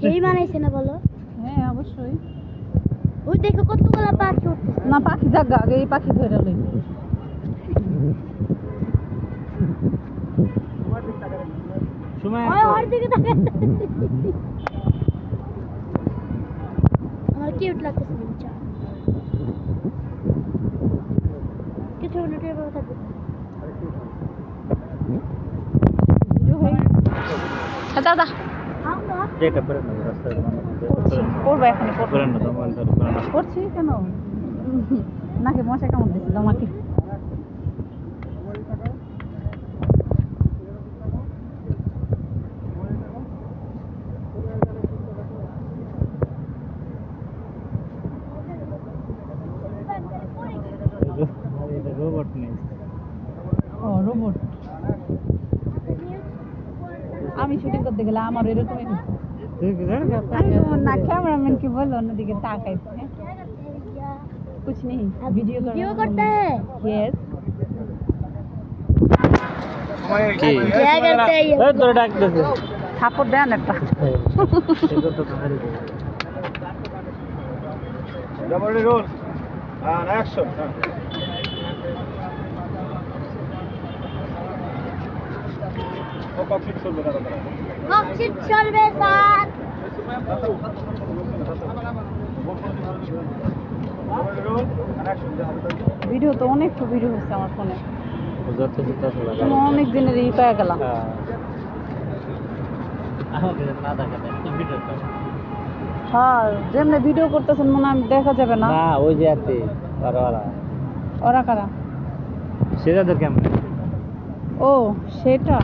সেই বানাইছে না বলো? হ্যাঁ অবশ্যই। ওই দেখো কতগুলো পাখি না পাখি জাগা আগে এই পাখি ধরে লই। আমার কিউট লাগতেছে বাচ্চা কিছু মিনিটের পর থাকবে। ভিডিও দাদা। যেটা করে না রাস্তায় করব এখন করছি কেন? নাকি মশা কেমন দিচ্ছে তোমাকে? রোবট নেই ও রোবট আমি শুটিং করতে গেলে আমার এরকমই হতো। তুই কি জানিস আমি বললাম, না ক্যামেরাম্যান কি বললো অন্যদিকে তাকাইছে হ্যাঁ? कुछ नहीं वीडियो वीडियो करता है यस কি क्या करते हैं ये এই তোর ডাকতেছে থাপড় দেন একটা এটা তো ভারী করে। Double roll. And ককশিট চলবে না দাদা। ককশিট চলবে স্যার. ভিডিও তো অনেক ভিডিও হচ্ছে আমার ফোনে। অনেক দিনের ই পেয়ে গেলাম। হ্যাঁ। হ্যাঁ যেমনি ভিডিও করতেছেন মনে হয় আমি দেখা যাবে না। না ওই যে আছে ওরা ওরা। ওরা কারা? সেটাদের কেমন ও সেটা।